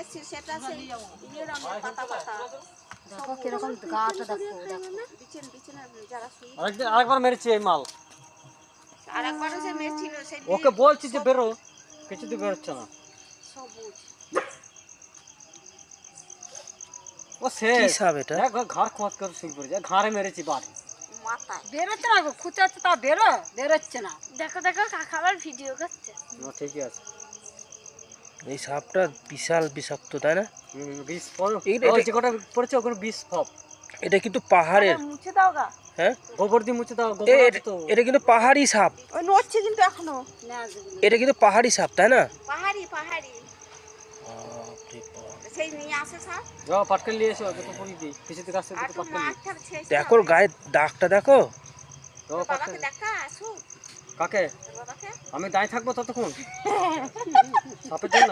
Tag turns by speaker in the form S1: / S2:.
S1: এসেছি সেটা সেই ইয়ে রঙের পাতা পাতা।
S2: দেখো কীরকম গাটা দেখো দেখো
S1: বিছেন বিছেন যারা শুই
S3: আরেকদিন আরেকবার মেরেছি এই মাল।
S1: আর সে মেয়ে সেই
S3: ওকে বলছি যে বেরো কিছুতে বেরোচ্ছে না।
S1: সবুজ।
S3: ও সে
S4: কি এটা?
S3: ঘর খোঁজ করে শুয়ে পড়েছে। ঘাড়ে মেরেছি বাড়ি।
S2: বেরোচ্ছে না গো খুঁচাচ্ছে তা বেরো বেরোচ্ছে না।
S5: দেখো দেখো কাকা আবার ভিডিও করছে।
S3: ও, ঠিকই আছে।
S4: এই সাপটা বিশাল বিষাক্ত তাই না?
S3: বিষ কটা পড়েছে ওখানে বিষ ফপ
S4: এটা কিন্তু পাহাড়ের।
S1: মুছে দাও গা।
S4: হ্যাঁ?
S3: গোবর দিয়ে মুছে দাও
S4: এটা- কিন্তু পাহাড়ি সাপ।
S1: নড়ছে কিন্তু
S2: এখনও।
S4: এটা কিন্তু পাহাড়ি সাপ তাই না?
S1: পাহাড়ি পাহাড়ি।
S4: দেখো গায়ে দাগটা দেখো।
S3: কাকে? আমি দাঁড়িয়ে থাকব ততক্ষণ? সাপের জন্য?